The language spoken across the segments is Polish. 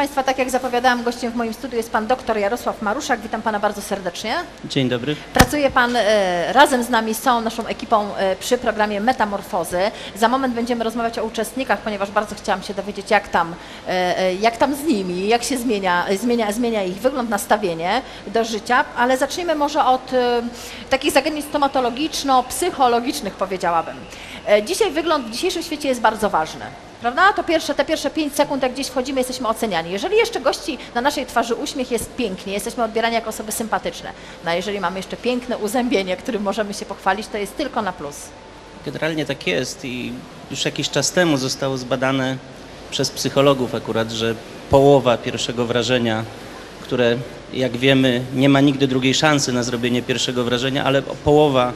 Państwa, tak jak zapowiadałam, gościem w moim studiu jest Pan doktor Jarosław Maruszak. Witam Pana bardzo serdecznie. Dzień dobry. Pracuje Pan e, razem z nami, z całą naszą ekipą e, przy programie Metamorfozy. Za moment będziemy rozmawiać o uczestnikach, ponieważ bardzo chciałam się dowiedzieć, jak tam, e, jak tam z nimi, jak się zmienia, zmienia, zmienia ich wygląd, nastawienie do życia, ale zacznijmy może od takich zagadnień stomatologiczno-psychologicznych, powiedziałabym. Dzisiaj wygląd w dzisiejszym świecie jest bardzo ważny. Prawda? To pierwsze, te pierwsze 5 sekund, jak gdzieś wchodzimy, jesteśmy oceniani. Jeżeli jeszcze gości na naszej twarzy uśmiech jest pięknie, jesteśmy odbierani jako osoby sympatyczne. No a jeżeli mamy jeszcze piękne uzębienie, którym możemy się pochwalić, to jest tylko na plus. Generalnie tak jest i już jakiś czas temu zostało zbadane przez psychologów akurat, że połowa pierwszego wrażenia, które jak wiemy nie ma nigdy drugiej szansy na zrobienie pierwszego wrażenia, ale połowa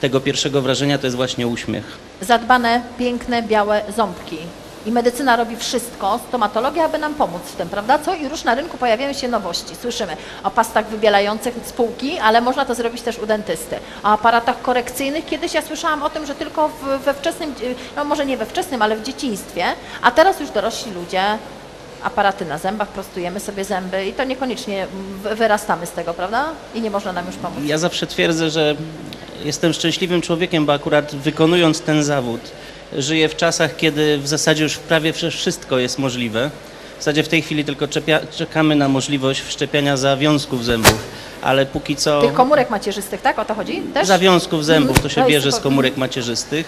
tego pierwszego wrażenia to jest właśnie uśmiech. Zadbane, piękne, białe ząbki. I medycyna robi wszystko, stomatologia, aby nam pomóc w tym, prawda? Co i już na rynku pojawiają się nowości. Słyszymy o pastach wybielających z półki, ale można to zrobić też u dentysty. O aparatach korekcyjnych. Kiedyś ja słyszałam o tym, że tylko we wczesnym, no może nie we wczesnym, ale w dzieciństwie, a teraz już dorośli ludzie aparaty na zębach, prostujemy sobie zęby i to niekoniecznie wyrastamy z tego, prawda? I nie można nam już pomóc. Ja zawsze twierdzę, że jestem szczęśliwym człowiekiem, bo akurat wykonując ten zawód, żyję w czasach, kiedy w zasadzie już prawie wszystko jest możliwe. W zasadzie w tej chwili tylko czepia, czekamy na możliwość wszczepiania zawiązków zębów, ale póki co Tych komórek macierzystych, tak? O to chodzi? Też? zawiązków zębów to się jest bierze z super. komórek macierzystych.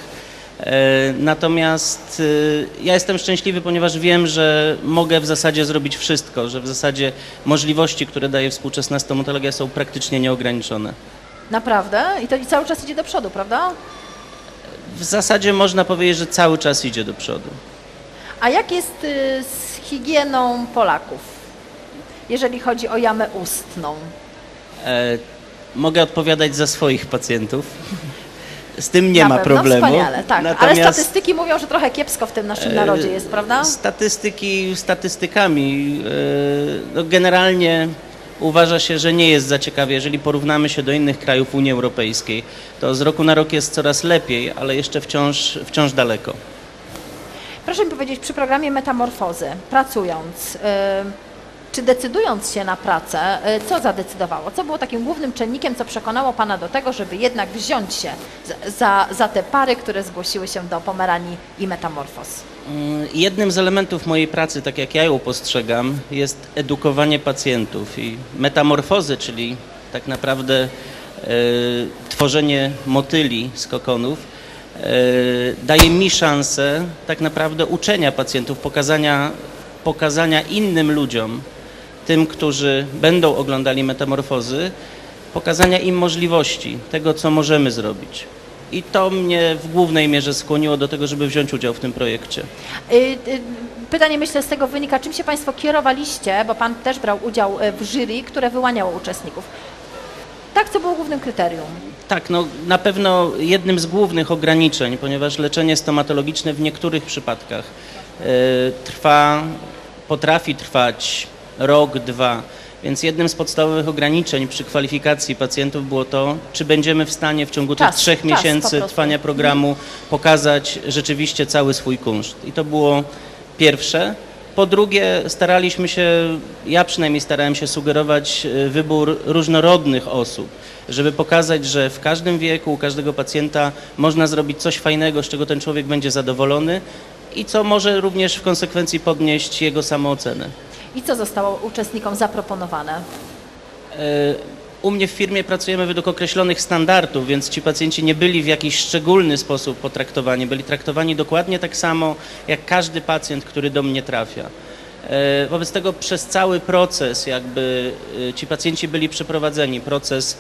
E, Natomiast e, ja jestem szczęśliwy, ponieważ wiem, że mogę w zasadzie zrobić wszystko, że w zasadzie możliwości, które daje współczesna stomatologia są praktycznie nieograniczone. Naprawdę? I to i cały czas idzie do przodu, prawda? W zasadzie można powiedzieć, że cały czas idzie do przodu. A jak jest y, z higieną Polaków, jeżeli chodzi o jamę ustną? E, mogę odpowiadać za swoich pacjentów. Z tym nie Na ma pewno, problemu. Wspaniale, tak. Ale Natomiast, statystyki mówią, że trochę kiepsko w tym naszym narodzie jest, prawda? Statystyki statystykami. e, No generalnie uważa się, że nie jest za ciekawie. Jeżeli porównamy się do innych krajów Unii Europejskiej, to z roku na rok jest coraz lepiej, ale jeszcze wciąż, wciąż daleko. Proszę mi powiedzieć, przy programie Metamorfozy, pracując, y, czy decydując się na pracę, y, co zadecydowało? Co było takim głównym czynnikiem, co przekonało Pana do tego, żeby jednak wziąć się za, za, te pary, które zgłosiły się do Pomeranii i Metamorfoz? Mm, Jednym z elementów mojej pracy, tak jak ja ją postrzegam, jest edukowanie pacjentów i metamorfozy, czyli tak naprawdę e, tworzenie motyli z kokonów, e, daje mi szansę tak naprawdę uczenia pacjentów, pokazania, pokazania innym ludziom, tym, którzy będą oglądali metamorfozy, pokazania im możliwości tego, co możemy zrobić. I to mnie w głównej mierze skłoniło do tego, żeby wziąć udział w tym projekcie. Y, y, Pytanie myślę z tego wynika, czym się Państwo kierowaliście, bo Pan też brał udział y, w jury, które wyłaniało uczestników. Tak, co było głównym kryterium? Tak, no na pewno jednym z głównych ograniczeń, ponieważ leczenie stomatologiczne w niektórych przypadkach e, trwa, potrafi trwać rok, dwa. Więc jednym z podstawowych ograniczeń przy kwalifikacji pacjentów było to, czy będziemy w stanie w ciągu Czas, tych trzech czas miesięcy trwania programu pokazać rzeczywiście cały swój kunszt. I to było pierwsze. Po drugie, staraliśmy się, ja przynajmniej starałem się sugerować e, wybór różnorodnych osób, żeby pokazać, że w każdym wieku, u każdego pacjenta można zrobić coś fajnego, z czego ten człowiek będzie zadowolony i co może również w konsekwencji podnieść jego samoocenę. I co zostało uczestnikom zaproponowane? E, U mnie w firmie pracujemy według określonych standardów, więc ci pacjenci nie byli w jakiś szczególny sposób potraktowani. Byli traktowani dokładnie tak samo jak każdy pacjent, który do mnie trafia. E, Wobec tego przez cały proces jakby e, ci pacjenci byli przeprowadzeni, proces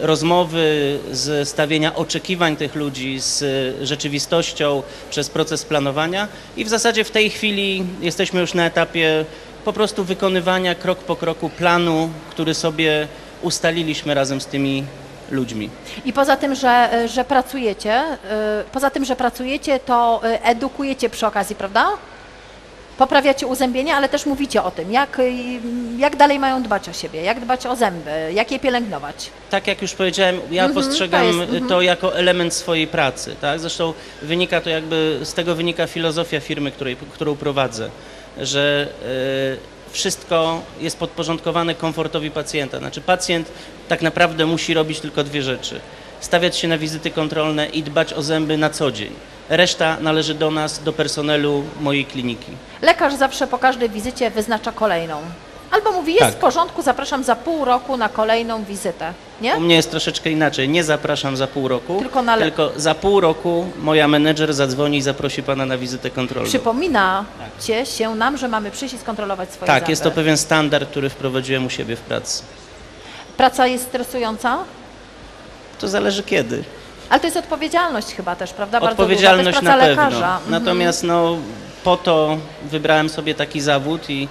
rozmowy, z stawienia oczekiwań tych ludzi z rzeczywistością przez proces planowania i w zasadzie w tej chwili jesteśmy już na etapie po prostu wykonywania krok po kroku planu, który sobie ustaliliśmy razem z tymi ludźmi. I poza tym, że, że pracujecie, y, poza tym, że pracujecie, to y, edukujecie przy okazji, prawda? Poprawiacie uzębienie, ale też mówicie o tym, jak, y, jak dalej mają dbać o siebie, jak dbać o zęby, jak je pielęgnować. Tak jak już powiedziałem, ja postrzegam to jest, to, mhm. jako element swojej pracy. Tak? Zresztą wynika to jakby, z tego wynika filozofia firmy, której, którą prowadzę. Że e, wszystko jest podporządkowane komfortowi pacjenta. Znaczy pacjent tak naprawdę musi robić tylko dwie rzeczy. Stawiać się na wizyty kontrolne i dbać o zęby na co dzień. Reszta należy do nas, do personelu mojej kliniki. Lekarz zawsze po każdej wizycie wyznacza kolejną. Albo mówi, jest Tak. w porządku, zapraszam za pół roku na kolejną wizytę. Nie? U mnie jest troszeczkę inaczej. Nie zapraszam za pół roku, Tylko na tylko za pół roku moja menedżer zadzwoni i zaprosi pana na wizytę kontrolną. Przypominacie się nam, że mamy przyjść i skontrolować swoje Tak, zęby. jest to pewien standard, który wprowadziłem u siebie w pracy. Praca jest stresująca, To zależy kiedy. ale to jest odpowiedzialność chyba też, prawda? Bardzo Odpowiedzialność duża. To na jest praca pewno. lekarza. Mhm. Natomiast no, po to wybrałem sobie taki zawód i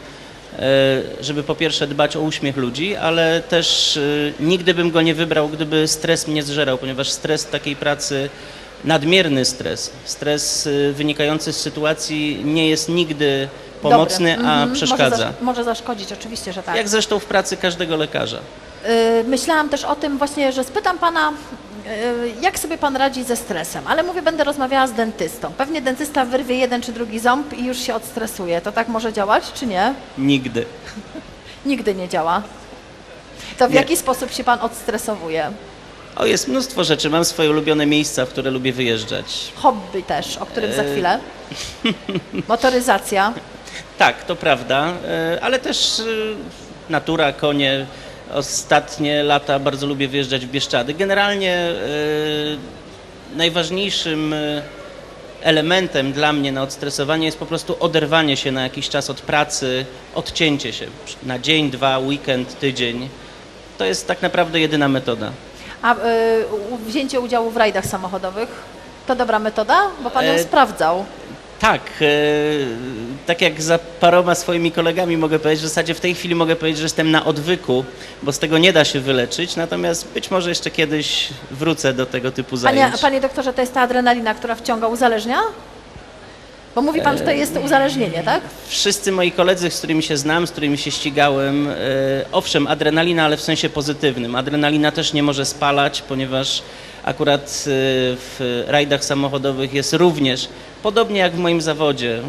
żeby po pierwsze dbać o uśmiech ludzi, ale też e, nigdy bym go nie wybrał, gdyby stres mnie zżerał, ponieważ stres takiej pracy, nadmierny stres, stres e, wynikający z sytuacji nie jest nigdy pomocny, Dobry. a Mhm. przeszkadza. Może, zasz- może zaszkodzić, oczywiście, że tak. Jak zresztą w pracy każdego lekarza. Y, Myślałam też o tym właśnie, że spytam pana, y, jak sobie pan radzi ze stresem, ale mówię, będę rozmawiała z dentystą. Pewnie dentysta wyrwie jeden czy drugi ząb i już się odstresuje. To tak może działać, czy nie? Nigdy. Nigdy nie działa. To w Nie. jaki sposób się pan odstresowuje? O, jest mnóstwo rzeczy. Mam swoje ulubione miejsca, w które lubię wyjeżdżać. Hobby też, o którym za E, chwilę. Motoryzacja. Tak, to prawda, e, ale też e, natura, konie. Ostatnie lata bardzo lubię wyjeżdżać w Bieszczady. Generalnie najważniejszym elementem dla mnie na odstresowanie jest po prostu oderwanie się na jakiś czas od pracy, odcięcie się na dzień, dwa, weekend, tydzień. To jest tak naprawdę jedyna metoda. A y, wzięcie udziału w rajdach samochodowych to dobra metoda? Bo pan ją E, sprawdzał. Tak, e, tak jak za paroma swoimi kolegami mogę powiedzieć, w zasadzie w tej chwili mogę powiedzieć, że jestem na odwyku, bo z tego nie da się wyleczyć, natomiast być może jeszcze kiedyś wrócę do tego typu Panie, zajęć. panie doktorze, to jest ta adrenalina, która wciąga, uzależnia? Bo mówi pan, że to jest uzależnienie, tak? Wszyscy moi koledzy, z którymi się znam, z którymi się ścigałem, e, owszem, adrenalina, ale w sensie pozytywnym. Adrenalina też nie może spalać, ponieważ akurat e, w rajdach samochodowych jest również, podobnie jak w moim zawodzie,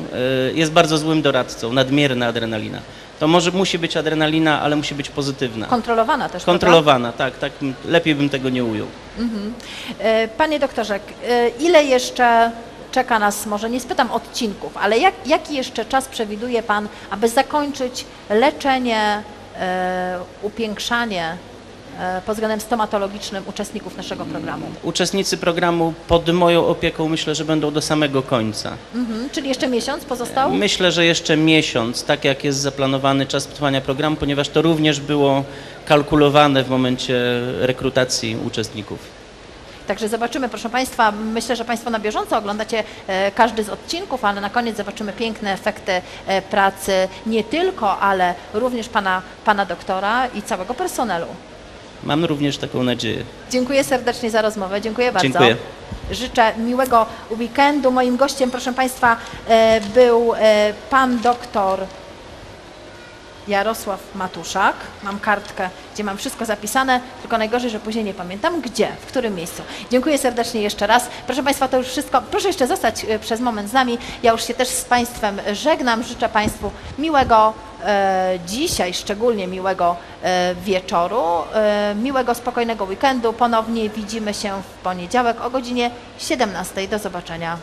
e, jest bardzo złym doradcą, nadmierna adrenalina. To może musi być adrenalina, ale musi być pozytywna. Kontrolowana też, Kontrolowana, tak, tak, lepiej bym tego nie ujął. E, Panie doktorze, ile jeszcze czeka nas, może nie spytam odcinków, ale jak, jaki jeszcze czas przewiduje Pan, aby zakończyć leczenie, e, upiększanie e, pod względem stomatologicznym uczestników naszego programu? Uczestnicy programu pod moją opieką myślę, że będą do samego końca. Mhm. Czyli jeszcze miesiąc pozostał? Myślę, że jeszcze miesiąc, tak jak jest zaplanowany czas trwania programu, ponieważ to również było kalkulowane w momencie rekrutacji uczestników. Także zobaczymy, proszę Państwa, myślę, że Państwo na bieżąco oglądacie e, każdy z odcinków, ale na koniec zobaczymy piękne efekty e, pracy nie tylko, ale również Pana, pana doktora i całego personelu. Mam również taką nadzieję. Dziękuję serdecznie za rozmowę, dziękuję bardzo. Dziękuję. Życzę miłego weekendu. Moim gościem, proszę Państwa, e, był Pan doktor Jarosław Matuszak. Mam kartkę, gdzie mam wszystko zapisane, tylko najgorzej, że później nie pamiętam gdzie, w którym miejscu. Dziękuję serdecznie jeszcze raz. Proszę Państwa, to już wszystko. Proszę jeszcze zostać e, przez moment z nami. Ja już się też z Państwem żegnam. Życzę Państwu miłego, e, dzisiaj szczególnie miłego e, wieczoru, e, miłego, spokojnego weekendu. Ponownie widzimy się w poniedziałek o godzinie 17. Do zobaczenia.